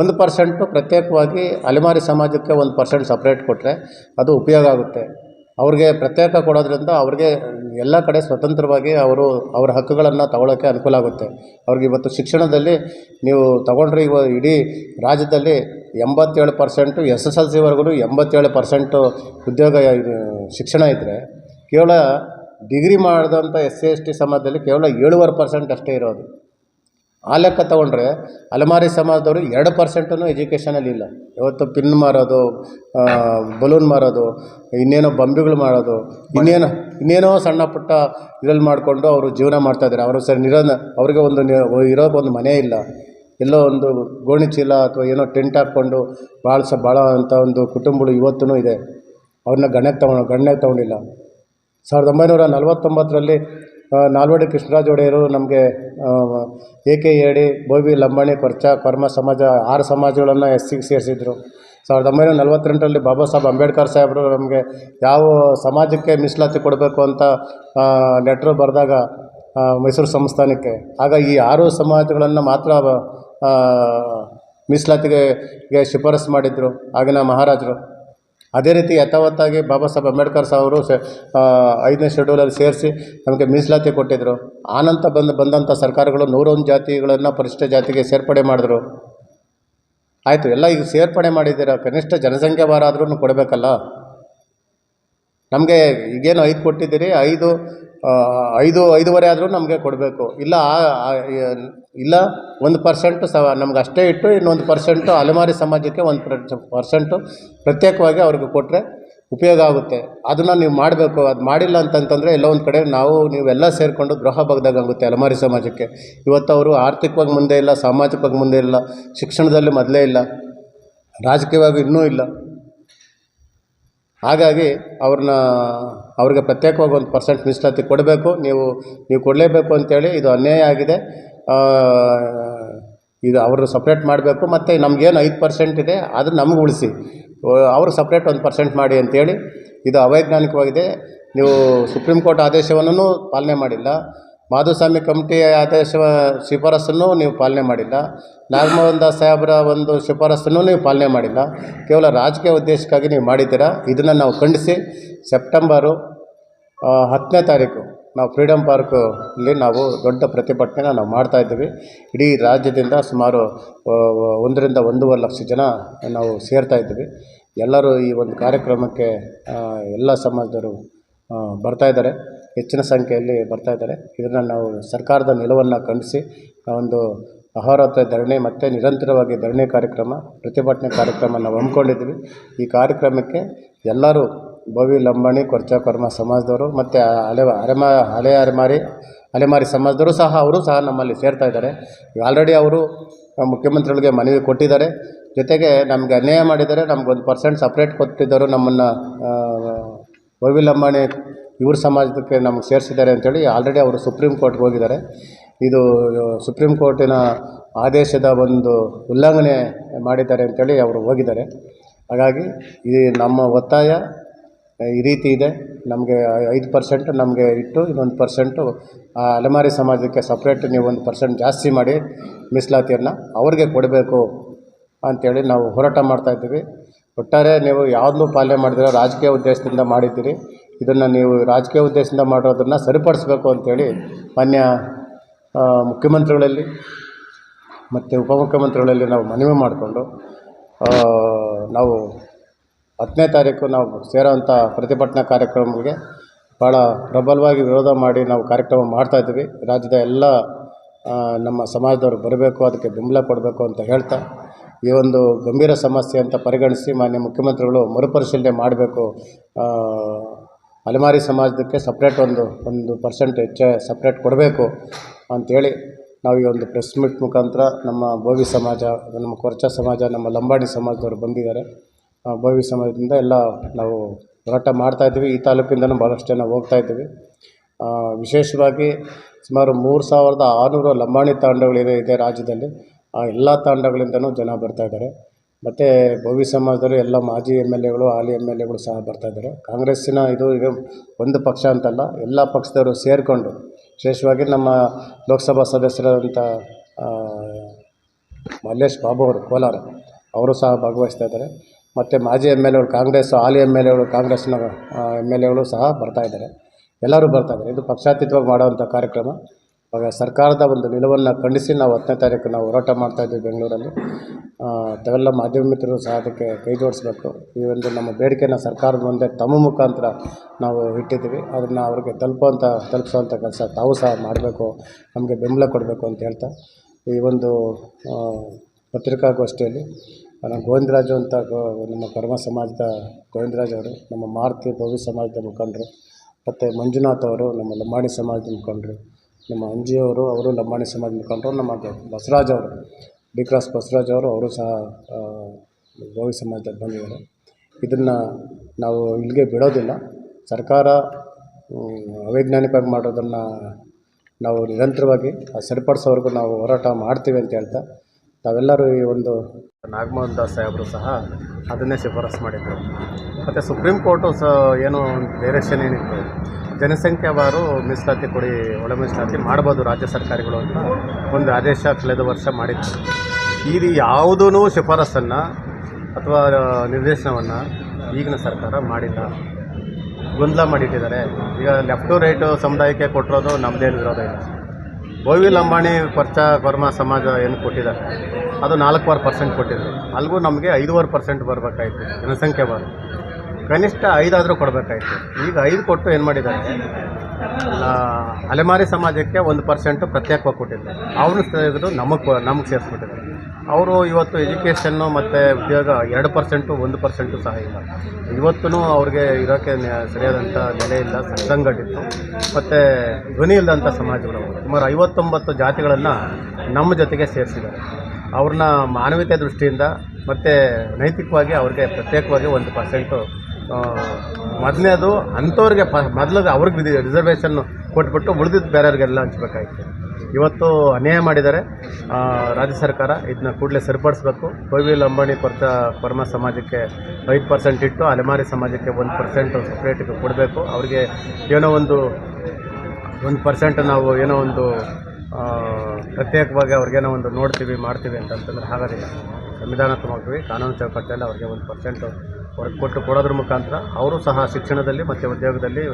ಒಂದು ಪರ್ಸೆಂಟು ಪ್ರತ್ಯೇಕವಾಗಿ ಅಲೆಮಾರಿ ಸಮಾಜಕ್ಕೆ ಒಂದು ಪರ್ಸೆಂಟ್ ಸಪ್ರೇಟ್ ಕೊಟ್ಟರೆ ಅದು ಉಪಯೋಗ ಆಗುತ್ತೆ. ಅವ್ರಿಗೆ ಪ್ರತ್ಯೇಕ ಕೊಡೋದ್ರಿಂದ ಅವ್ರಿಗೆ ಎಲ್ಲ ಕಡೆ ಸ್ವತಂತ್ರವಾಗಿ ಅವರು ಅವರ ಹಕ್ಕುಗಳನ್ನು ತಗೊಳ್ಳೋಕ್ಕೆ ಅನುಕೂಲ ಆಗುತ್ತೆ. ಅವ್ರಿಗೆ ಇವತ್ತು ಶಿಕ್ಷಣದಲ್ಲಿ ನೀವು ತಗೊಂಡ್ರೆ ಇವ ಇಡೀ ರಾಜ್ಯದಲ್ಲಿ ಎಂಬತ್ತೇಳು ಪರ್ಸೆಂಟು ಎಸ್ ಎಸ್ ಎಲ್ ಸಿವರೆಗೂ ಎಂಬತ್ತೇಳು ಪರ್ಸೆಂಟು ಉದ್ಯೋಗ ಶಿಕ್ಷಣ ಇದ್ದರೆ ಕೇವಲ ಡಿಗ್ರಿ ಮಾಡಿದಂಥ ಎಸ್ ಸಿ ಎಸ್ ಟಿ ಸಮಾಜದಲ್ಲಿ ಕೇವಲ ಏಳುವರೆ ಪರ್ಸೆಂಟ್ ಅಷ್ಟೇ ಇರೋದು. ಆ ಲೆಕ್ಕ ತೊಗೊಂಡ್ರೆ ಅಲೆಮಾರಿ ಸಮಾಜದವರು ಎರಡು ಪರ್ಸೆಂಟೂ ಎಜುಕೇಷನಲ್ಲಿ ಇಲ್ಲ. ಇವತ್ತು ಪಿನ್ ಮಾರೋದು ಬಲೂನ್ ಮಾರೋದು, ಇನ್ನೇನೋ ಬಂಬಿಗಳು ಮಾಡೋದು ಇನ್ನೇನೋ ಇನ್ನೇನೋ ಸಣ್ಣ ಪುಟ್ಟ ಇದ್ರಲ್ಲಿ ಮಾಡಿಕೊಂಡು ಅವರು ಜೀವನ ಮಾಡ್ತಾಯಿದ್ದಾರೆ ಅವರು ಸರಿ ನಿರ ಅವ್ರಿಗೆ ಒಂದು ಇರೋಕೆ ಒಂದು ಮನೆ ಇಲ್ಲ. ಎಲ್ಲೋ ಒಂದು ಗೋಣಿ ಚೀಲ ಅಥವಾ ಏನೋ ಟೆಂಟ್ ಹಾಕ್ಕೊಂಡು ಭಾಳ ಸ ಭಾಳ ಅಂತ ಒಂದು ಕುಟುಂಬಗಳು ಇವತ್ತೂ ಇದೆ. ಅವ್ರನ್ನ ಗಣ್ಯಕ್ಕೆ ತಗೊಂಡು ಗಣ್ಯಕ್ಕೆ ತಗೊಂಡಿಲ್ಲ. ಸಾವಿರದ ಒಂಬೈನೂರ ನಲವತ್ತೊಂಬತ್ತರಲ್ಲಿ ನಾಲ್ವಡಿ ಕೃಷ್ಣರಾಜ ಒಡೆಯರು ನಮಗೆ ಎ ಕೆ ಎಡಿ ಬೋವಿ ಲಂಬಾಣಿ, ಕೊರ್ಚ, ಕರ್ಮ ಸಮಾಜ, ಆರು ಸಮಾಜಗಳನ್ನು ಎಸ್ ಸಿಗೆ ಸೇರಿಸಿದ್ರು. ಸಾವಿರದ ಒಂಬೈನೂರ ನಲವತ್ತೆಂಟರಲ್ಲಿ ಬಾಬಾ ಸಾಹೇಬ್ ಅಂಬೇಡ್ಕರ್ ಸಾಹೇಬರು ನಮಗೆ ಯಾವ ಸಮಾಜಕ್ಕೆ ಮೀಸಲಾತಿ ಕೊಡಬೇಕು ಅಂತ ನೆಟ್ರು ಬರೆದಾಗ ಮೈಸೂರು ಸಂಸ್ಥಾನಕ್ಕೆ. ಆಗ ಈ ಆರು ಸಮಾಜಗಳನ್ನು ಮಾತ್ರ ಮೀಸಲಾತಿಗೆ ಶಿಫಾರಸು ಮಾಡಿದರು ಆಗಿನ ಮಹಾರಾಜರು. ಅದೇ ರೀತಿ ಯಥಾವತ್ತಾಗಿ ಬಾಬಾ ಸಾಹೇಬ್ ಅಂಬೇಡ್ಕರ್ ಸಾವರು ಅವರು ಐದನೇ ಶೆಡ್ಯೂಲಲ್ಲಿ ಸೇರಿಸಿ ನಮಗೆ ಮೀಸಲಾತಿ ಕೊಟ್ಟಿದ್ದರು ಆನಂತ ಬಂದು ಬಂದಂಥ ಸರ್ಕಾರಗಳು ನೂರೊಂದು ಜಾತಿಗಳನ್ನು ಪರಿಶಿಷ್ಟ ಜಾತಿಗೆ ಸೇರ್ಪಡೆ ಮಾಡಿದ್ರು. ಆಯಿತು, ಎಲ್ಲ ಈಗ ಸೇರ್ಪಡೆ ಮಾಡಿದ್ದೀರಾ? ಕನಿಷ್ಠ ಜನಸಂಖ್ಯೆ ಭಾರ ಕೊಡಬೇಕಲ್ಲ? ನಮಗೆ ಈಗೇನು ಐದು ಕೊಟ್ಟಿದ್ದೀರಿ? ಐದು ಐದು, ಐದೂವರೆ ಆದರೂ ನಮಗೆ ಕೊಡಬೇಕು. ಇಲ್ಲ ಇಲ್ಲ, ಒಂದು ಪರ್ಸೆಂಟು ಸ ನಮ್ಗೆ ಅಷ್ಟೇ ಇಟ್ಟು ಇನ್ನೊಂದು ಪರ್ಸೆಂಟು ಅಲೆಮಾರಿ ಸಮಾಜಕ್ಕೆ ಒಂದು ಪರ್ಸೆಂಟು ಪ್ರತ್ಯೇಕವಾಗಿ ಅವ್ರಿಗೆ ಕೊಟ್ಟರೆ ಉಪಯೋಗ ಆಗುತ್ತೆ. ಅದನ್ನು ನೀವು ಮಾಡಬೇಕು. ಅದು ಮಾಡಿಲ್ಲ ಅಂತಂತಂದರೆ ಎಲ್ಲ ಒಂದು ಕಡೆ ನಾವು, ನೀವೆಲ್ಲ ಸೇರಿಕೊಂಡು ದ್ರೋಹ ಆಗುತ್ತೆ ಅಲೆಮಾರಿ ಸಮಾಜಕ್ಕೆ. ಇವತ್ತು ಅವರು ಆರ್ಥಿಕವಾಗಿ ಮುಂದೆ ಇಲ್ಲ, ಸಾಮಾಜಿಕವಾಗಿ ಮುಂದೆ ಇಲ್ಲ, ಶಿಕ್ಷಣದಲ್ಲಿ ಮೊದಲೇ ಇಲ್ಲ, ರಾಜಕೀಯವಾಗಿ ಇನ್ನೂ ಇಲ್ಲ. ಹಾಗಾಗಿ ಅವ್ರನ್ನ, ಅವ್ರಿಗೆ ಪ್ರತ್ಯೇಕವಾಗಿ ಒಂದು ಪರ್ಸೆಂಟ್ ಮೀಸಲಾತಿ ಕೊಡಬೇಕು. ನೀವು ನೀವು ಕೊಡಲೇಬೇಕು ಅಂತೇಳಿ ಇದು ಅನ್ಯಾಯ ಆಗಿದೆ. ಇದು ಅವರು ಸಪ್ರೇಟ್ ಮಾಡಬೇಕು. ಮತ್ತು ನಮಗೇನು ಐದು ಪರ್ಸೆಂಟ್ ಇದೆ ಅದನ್ನು ನಮ್ಗೆ ಉಳಿಸಿ. ಅವರು ಸಪ್ರೇಟ್ ಒಂದು ಪರ್ಸೆಂಟ್ ಮಾಡಿ ಅಂತೇಳಿ ಇದು ಅವೈಜ್ಞಾನಿಕವಾಗಿದೆ. ನೀವು ಸುಪ್ರೀಂ ಕೋರ್ಟ್ ಆದೇಶವನ್ನು ಪಾಲನೆ ಮಾಡಿಲ್ಲ. ಮಾಧುಸ್ವಾಮಿ ಕಮಿಟಿ ಆದೇಶ ಶಿಫಾರಸನ್ನು ನೀವು ಪಾಲನೆ ಮಾಡಿಲ್ಲ. ನಾಗಮೋಹನ್ ದಾಸ್ ಸಾಹೇಬರ ಒಂದು ಶಿಫಾರಸನ್ನು ನೀವು ಪಾಲನೆ ಮಾಡಿಲ್ಲ. ಕೇವಲ ರಾಜಕೀಯ ಉದ್ದೇಶಕ್ಕಾಗಿ ನೀವು ಮಾಡಿದ್ದೀರಾ? ಇದನ್ನು ನಾವು ಖಂಡಿಸಿ ಸೆಪ್ಟೆಂಬರು ಹತ್ತನೇ ತಾರೀಕು ನಾವು ಫ್ರೀಡಮ್ ಪಾರ್ಕಲ್ಲಿ ನಾವು ದೊಡ್ಡ ಪ್ರತಿಭಟನೆನ ನಾವು ಮಾಡ್ತಾ ಇದ್ದೀವಿ. ಇಡೀ ರಾಜ್ಯದಿಂದ ಸುಮಾರು ಒಂದರಿಂದ ಒಂದೂವರೆ ಲಕ್ಷ ಜನ ನಾವು ಸೇರ್ತಾ ಇದ್ದೀವಿ. ಎಲ್ಲರೂ ಈ ಒಂದು ಕಾರ್ಯಕ್ರಮಕ್ಕೆ ಎಲ್ಲ ಸಮಾಜದವರು ಬರ್ತಾಯಿದ್ದಾರೆ ಹೆಚ್ಚಿನ ಸಂಖ್ಯೆಯಲ್ಲಿ ಬರ್ತಾ ಇದ್ದಾರೆ. ಇದನ್ನು ನಾವು ಸರ್ಕಾರದ ನಿಲುವನ್ನು ಖಂಡಿಸಿ ಒಂದು ಅಹೋರಾತ್ರ ಧರಣಿ ಮತ್ತು ನಿರಂತರವಾಗಿ ಧರಣಿ ಕಾರ್ಯಕ್ರಮ, ಪ್ರತಿಭಟನೆ ಕಾರ್ಯಕ್ರಮ ನಾವು ಹಮ್ಮಿಕೊಂಡಿದ್ದೀವಿ. ಈ ಕಾರ್ಯಕ್ರಮಕ್ಕೆ ಎಲ್ಲರೂ ಭವಿ ಲಂಬಾಣಿ, ಕೊರ್ಚ ಕರ್ಮ ಸಮಾಜದವರು ಮತ್ತು ಅಲೆ ಅರೆಮ, ಹಳೆ ಅರೆಮಾರಿ, ಅಲೆಮಾರಿ ಸಮಾಜದವರು ಸಹ ಅವರು ಸಹ ನಮ್ಮಲ್ಲಿ ಸೇರ್ತಾ ಇದ್ದಾರೆ. ಆಲ್ರೆಡಿ ಅವರು ಮುಖ್ಯಮಂತ್ರಿಗಳಿಗೆ ಮನವಿ ಕೊಟ್ಟಿದ್ದಾರೆ. ಜೊತೆಗೆ ನಮಗೆ ಅನ್ಯಾಯ ಮಾಡಿದ್ದಾರೆ. ಒಂದು ಪರ್ಸೆಂಟ್ ಸಪ್ರೇಟ್ ಕೊಟ್ಟಿದ್ದರು ನಮ್ಮನ್ನು ಭವಿ ಲಂಬಾಣಿ ಇವ್ರ ಸಮಾಜಕ್ಕೆ ನಮ್ಗೆ ಸೇರಿಸಿದ್ದಾರೆ ಅಂತೇಳಿ ಆಲ್ರೆಡಿ ಅವರು ಸುಪ್ರೀಂ ಕೋರ್ಟ್ಗೆ ಹೋಗಿದ್ದಾರೆ. ಇದು ಸುಪ್ರೀಂ ಕೋರ್ಟಿನ ಆದೇಶದ ಒಂದು ಉಲ್ಲಂಘನೆ ಮಾಡಿದ್ದಾರೆ ಅಂತೇಳಿ ಅವರು ಹೋಗಿದ್ದಾರೆ. ಹಾಗಾಗಿ ಈ ನಮ್ಮ ಒತ್ತಾಯ ಈ ರೀತಿ ಇದೆ. ನಮಗೆ ಐದು ಪರ್ಸೆಂಟ್, ನಮಗೆ ಇಟ್ಟು ಇನ್ನೊಂದು ಪರ್ಸೆಂಟು, ಆ, ಅಲೆಮಾರಿ ಸಮಾಜಕ್ಕೆ ಸಪ್ರೇಟ್ ನೀವು ಒಂದು ಪರ್ಸೆಂಟ್ ಜಾಸ್ತಿ ಮಾಡಿ ಮೀಸಲಾತಿಯನ್ನು ಅವ್ರಿಗೆ ಕೊಡಬೇಕು ಅಂಥೇಳಿ ನಾವು ಹೋರಾಟ ಮಾಡ್ತಾಯಿದ್ದೀವಿ ಒಟ್ಟಾರೆ ನೀವು ಯಾವುದನ್ನೂ ಪಾಲನೆ ಮಾಡಿದಿರೋ, ರಾಜಕೀಯ ಉದ್ದೇಶದಿಂದ ಮಾಡಿದ್ದೀರಿ. ಇದನ್ನು ನೀವು ರಾಜಕೀಯ ಉದ್ದೇಶದಿಂದ ಮಾಡೋದನ್ನು ಸರಿಪಡಿಸ್ಬೇಕು ಅಂಥೇಳಿ ಮಾನ್ಯ ಮುಖ್ಯಮಂತ್ರಿಗಳಲ್ಲಿ ಮತ್ತು ಉಪಮುಖ್ಯಮಂತ್ರಿಗಳಲ್ಲಿ ನಾವು ಮನವಿ ಮಾಡಿಕೊಂಡು ನಾವು ಹತ್ತನೇ ತಾರೀಕು ನಾವು ಸೇರೋವಂಥ ಪ್ರತಿಭಟನಾ ಕಾರ್ಯಕ್ರಮಗಳಿಗೆ ಭಾಳ ಪ್ರಬಲವಾಗಿ ವಿರೋಧ ಮಾಡಿ ನಾವು ಕಾರ್ಯಕ್ರಮ ಮಾಡ್ತಾಯಿದ್ದೀವಿ ರಾಜ್ಯದ ಎಲ್ಲ ನಮ್ಮ ಸಮಾಜದವರು ಬರಬೇಕು, ಅದಕ್ಕೆ ಬೆಂಬಲ ಕೊಡಬೇಕು ಅಂತ ಹೇಳ್ತಾ, ಈ ಒಂದು ಗಂಭೀರ ಸಮಸ್ಯೆ ಅಂತ ಪರಿಗಣಿಸಿ ಮಾನ್ಯ ಮುಖ್ಯಮಂತ್ರಿಗಳು ಮರುಪರಿಶೀಲನೆ ಮಾಡಬೇಕು. ಅಲೆಮಾರಿ ಸಮಾಜಕ್ಕೆ ಸಪ್ರೇಟ್ ಒಂದು ಒಂದು ಪರ್ಸೆಂಟ್ ಹೆಚ್ಚು ಸಪ್ರೇಟ್ ಕೊಡಬೇಕು ಅಂಥೇಳಿ ನಾವು ಈ ಒಂದು ಪ್ರೆಸ್ ಮೀಟ್ ಮುಖಾಂತರ ನಮ್ಮ ಬೋವಿ ಸಮಾಜ ನಮ್ಮ ಕೊರಚ ಸಮಾಜ ನಮ್ಮ ಲಂಬಾಣಿ ಸಮಾಜದವರು ಬಂದಿದ್ದಾರೆ. ಬೋವಿ ಸಮಾಜದಿಂದ ಎಲ್ಲ ನಾವು ಹೋರಾಟ ಮಾಡ್ತಾಯಿದ್ದೀವಿ ಈ ತಾಲೂಕಿಂದನೂ ಭಾಳಷ್ಟು ಜನ ಹೋಗ್ತಾ ಇದ್ದೀವಿ. ಆ, ವಿಶೇಷವಾಗಿ ಸುಮಾರು ಮೂರು ಸಾವಿರದ ಆರುನೂರು ಲಂಬಾಣಿ ತಾಂಡಗಳಿದೆ ಇದೆ ರಾಜ್ಯದಲ್ಲಿ. ಆ ಎಲ್ಲ ತಾಂಡಗಳಿಂದನೂ ಜನ ಬರ್ತಾ ಇದ್ದಾರೆ. ಮತ್ತು ಭೋವಿ ಸಮಾಜದವರು ಎಲ್ಲ ಮಾಜಿ ಎಂ ಎಲ್ ಎಗಳು, ಹಾಲಿ ಎಂ ಎಲ್ ಎಗಳು ಸಹ ಬರ್ತಾ ಇದ್ದಾರೆ. ಕಾಂಗ್ರೆಸ್ಸಿನ ಇದು ಈಗ ಒಂದು ಪಕ್ಷ ಅಂತಲ್ಲ, ಎಲ್ಲ ಪಕ್ಷದವರು ಸೇರಿಕೊಂಡು ವಿಶೇಷವಾಗಿ ನಮ್ಮ ಲೋಕಸಭಾ ಸದಸ್ಯರಾದಂಥ ಮಲ್ಲೇಶ್ ಬಾಬು ಅವರು, ಕೋಲಾರ, ಅವರು ಸಹ ಭಾಗವಹಿಸ್ತಾ ಇದ್ದಾರೆ. ಮತ್ತು ಮಾಜಿ ಎಂ ಎಲ್ ಎಗಳು, ಕಾಂಗ್ರೆಸ್, ಹಾಲಿ ಎಂ ಎಲ್ ಎಗಳು ಕಾಂಗ್ರೆಸ್ನ ಎಂ ಎಲ್ ಎಗಳು ಸಹ ಬರ್ತಾ ಇದ್ದಾರೆ. ಎಲ್ಲರೂ ಬರ್ತಾ ಇದ್ದಾರೆ. ಇದು ಪಕ್ಷಾತೀತವಾಗಿ ಮಾಡುವಂಥ ಕಾರ್ಯಕ್ರಮ. ಆಗ ಸರ್ಕಾರದ ಒಂದು ನಿಲುವನ್ನು ಖಂಡಿಸಿ ನಾವು ಹತ್ತನೇ ತಾರೀಕು ನಾವು ಹೋರಾಟ ಮಾಡ್ತಾಯಿದ್ದೀವಿ ಬೆಂಗಳೂರಲ್ಲಿ. ತಾವೆಲ್ಲ ಮಾಧ್ಯಮ ಮಿತ್ರರು ಸಹ ಅದಕ್ಕೆ ಕೈ ಜೋಡಿಸ್ಬೇಕು. ಈ ಒಂದು ನಮ್ಮ ಬೇಡಿಕೆನ ಸರ್ಕಾರದ ಮುಂದೆ ತಮ್ಮ ಮುಖಾಂತರ ನಾವು ಇಟ್ಟಿದ್ದೀವಿ. ಅದನ್ನು ಅವ್ರಿಗೆ ತಲುಪುವಂಥ ತಲುಪಿಸುವಂಥ ಕೆಲಸ ತಾವು ಸಹ ಮಾಡಬೇಕು, ನಮಗೆ ಬೆಂಬಲ ಕೊಡಬೇಕು ಅಂತ ಹೇಳ್ತಾ ಈ ಒಂದು ಪತ್ರಿಕಾಗೋಷ್ಠಿಯಲ್ಲಿ ನಮ್ಮ ಗೋವಿಂದರಾಜು ಅಂತ ನಮ್ಮ ಕರ್ಮ ಸಮಾಜದ ಗೋವಿಂದರಾಜ್ ಅವರು, ನಮ್ಮ ಮಾರುತಿ ಭವ್ಯ ಸಮಾಜದ ಮುಖಂಡರು, ಮತ್ತು ಮಂಜುನಾಥ್ ಅವರು, ನಮ್ಮ ಲಂಬಾಣಿ ಸಮಾಜದ ಮುಖಂಡರು ನಮ್ಮ ಅಂಜಿಯವರು ಅವರು ಲಂಬಾಣಿ ಸಮಾಜ ಮುಖಂಡರು, ನಮ್ಮ ಬಸವರಾಜ್ ಅವರು ಡಿ ಕ್ರಾಸ್ ಬಸವರಾಜ್ ಅವರು ಅವರು ಸಹ ಗೋವಿ ಸಮಾಜದಲ್ಲಿ ಬಂದಿದ್ದಾರೆ. ಇದನ್ನು ನಾವು ಇಲ್ಲಿಗೆ ಬಿಡೋದಿಲ್ಲ. ಸರ್ಕಾರ ಅವೈಜ್ಞಾನಿಕವಾಗಿ ಮಾಡೋದನ್ನು ನಾವು ನಿರಂತರವಾಗಿ ಸರಿಪಡಿಸೋವರೆಗೂ ನಾವು ಹೋರಾಟ ಮಾಡ್ತೀವಿ ಅಂತ ಹೇಳ್ತಾ ತಾವೆಲ್ಲರೂ ಈ ಒಂದು ನಾಗಮೋಹನ್ ದಾಸ್ ಸಾಹೇಬರು ಸಹ ಅದನ್ನೇ ಶಿಫಾರಸು ಮಾಡಿದ್ದರು ಮತ್ತು ಸುಪ್ರೀಂ ಕೋರ್ಟು ಸಹ ಏನು ಡೈರೆಕ್ಷನ್ ಏನಿತ್ತು? ಜನಸಂಖ್ಯಾವಾರು ಮೀಸಲಾತಿ ಕೊಡಿ, ಒಳ ಮೀಸಲಾತಿ ಮಾಡ್ಬೋದು ರಾಜ್ಯ ಸರ್ಕಾರಗಳು ಅಂತ ಒಂದು ಆದೇಶ ಕಳೆದ ವರ್ಷ ಮಾಡಿತ್ತು ಇದು ಯಾವುದೂ ಶಿಫಾರಸನ್ನು ಅಥವಾ ನಿರ್ದೇಶನವನ್ನು ಈಗಿನ ಸರ್ಕಾರ ಮಾಡಿಲ್ಲ. ಗೊಂದಲ ಮಾಡಿಟ್ಟಿದ್ದಾರೆ. ಈಗ ಲೆಫ್ಟು ರೈಟು ಸಮುದಾಯಕ್ಕೆ ಕೊಟ್ಟಿರೋದು ನಮ್ಮದೇನು ವಿರೋಧ ಇಲ್ಲ ಬೋವಿ ಲಂಬಾಣಿ ಪರ್ಚ ಕರ್ಮ ಸಮಾಜ ಏನು ಕೊಟ್ಟಿದ್ದಾರೆ ಅದು ನಾಲ್ಕೂವರೆ ಪರ್ಸೆಂಟ್ ಕೊಟ್ಟಿದ್ರು. ಅಲ್ಲಿಗೂ ನಮಗೆ ಐದೂವರೆ ಪರ್ಸೆಂಟ್ ಬರಬೇಕಾಯಿತು, ಜನಸಂಖ್ಯೆ ಬಾರ ಕನಿಷ್ಠ ಐದಾದರೂ ಕೊಡಬೇಕಾಯಿತು. ಈಗ ಐದು ಕೊಟ್ಟು ಏನು ಮಾಡಿದ್ದಾರೆ? ಅಲೆಮಾರಿ ಸಮಾಜಕ್ಕೆ ಒಂದು ಪರ್ಸೆಂಟು ಪ್ರತ್ಯೇಕವಾಗಿ ಕೊಟ್ಟಿದ್ದೆ ಅವರು ತೆಗೆದು ನಮಗೆ ನಮಗೆ ಸೇರಿಸ್ಬಿಟ್ಟಿದ್ದಾರೆ. ಅವರು ಇವತ್ತು ಎಜುಕೇಷನ್ನು ಮತ್ತು ಉದ್ಯೋಗ ಎರಡು ಪರ್ಸೆಂಟು, ಒಂದು ಪರ್ಸೆಂಟು ಸಹ ಇಲ್ಲ. ಇವತ್ತೂ ಅವ್ರಿಗೆ ಇರೋಕ್ಕೆ ಸರಿಯಾದಂಥ ನೆಲೆ ಇಲ್ಲ, ಸಂಘಟಿತ್ತು. ಮತ್ತು ಧ್ವನಿ ಇಲ್ಲದಂಥ ಸಮಾಜಗಳು. ಸುಮಾರು ಐವತ್ತೊಂಬತ್ತು ಜಾತಿಗಳನ್ನು ನಮ್ಮ ಜೊತೆಗೆ ಸೇರಿಸಿದ್ದಾರೆ. ಅವ್ರನ್ನ ಮಾನವೀಯತೆ ದೃಷ್ಟಿಯಿಂದ ಮತ್ತು ನೈತಿಕವಾಗಿ ಅವ್ರಿಗೆ ಪ್ರತ್ಯೇಕವಾಗಿ ಒಂದು ಪರ್ಸೆಂಟು ಮೊದಲನೇದು ಅಂಥವ್ರಿಗೆ ಪ ಮೊದಲು ಅವ್ರಿಗೆ ರಿಸರ್ವೇಷನ್ ಕೊಟ್ಬಿಟ್ಟು ಉಳಿದಿದ್ದು ಬೇರೆಯವ್ರಿಗೆಲ್ಲ ಹಂಚ್ಬೇಕಾಗಿತ್ತು. ಇವತ್ತು ಅನ್ಯಾಯ ಮಾಡಿದ್ದಾರೆ. ರಾಜ್ಯ ಸರ್ಕಾರ ಇದನ್ನ ಕೂಡಲೇ ಸರಿಪಡಿಸ್ಬೇಕು. ಕೋವಿ ಲಂಬಾಣಿ ಕೊರ್ತ ಕೊರ್ಮ ಸಮಾಜಕ್ಕೆ ಐದು ಪರ್ಸೆಂಟ್ ಇಟ್ಟು ಅಲೆಮಾರಿ ಸಮಾಜಕ್ಕೆ ಒಂದು ಪರ್ಸೆಂಟ್ ಸಪ್ರೇಟಿಗೆ ಕೊಡಬೇಕು. ಅವ್ರಿಗೆ ಏನೋ ಒಂದು ಒಂದು ಪರ್ಸೆಂಟ್ ನಾವು ಏನೋ ಒಂದು ಪ್ರತ್ಯೇಕವಾಗಿ ಅವ್ರಿಗೇನೋ ಒಂದು ನೋಡ್ತೀವಿ, ಮಾಡ್ತೀವಿ ಅಂತಂತಂದ್ರೆ ಹಾಗಾದಿಲ್ಲ ಸಂವಿಧಾನಾತ್ಮಕವಾಗಿ ಕಾನೂನು ಚೌಕಟ್ಟಲ್ಲಿ ಅವ್ರಿಗೆ ಒಂದು ಪರ್ಸೆಂಟು ಕೊಟ್ಟು ಕೊಡೋದ್ರ ಮುಖಾಂತರ ಅವರು ಸಹ ಶಿಕ್ಷಣದಲ್ಲಿ ಮತ್ತು ಉದ್ಯೋಗದಲ್ಲಿ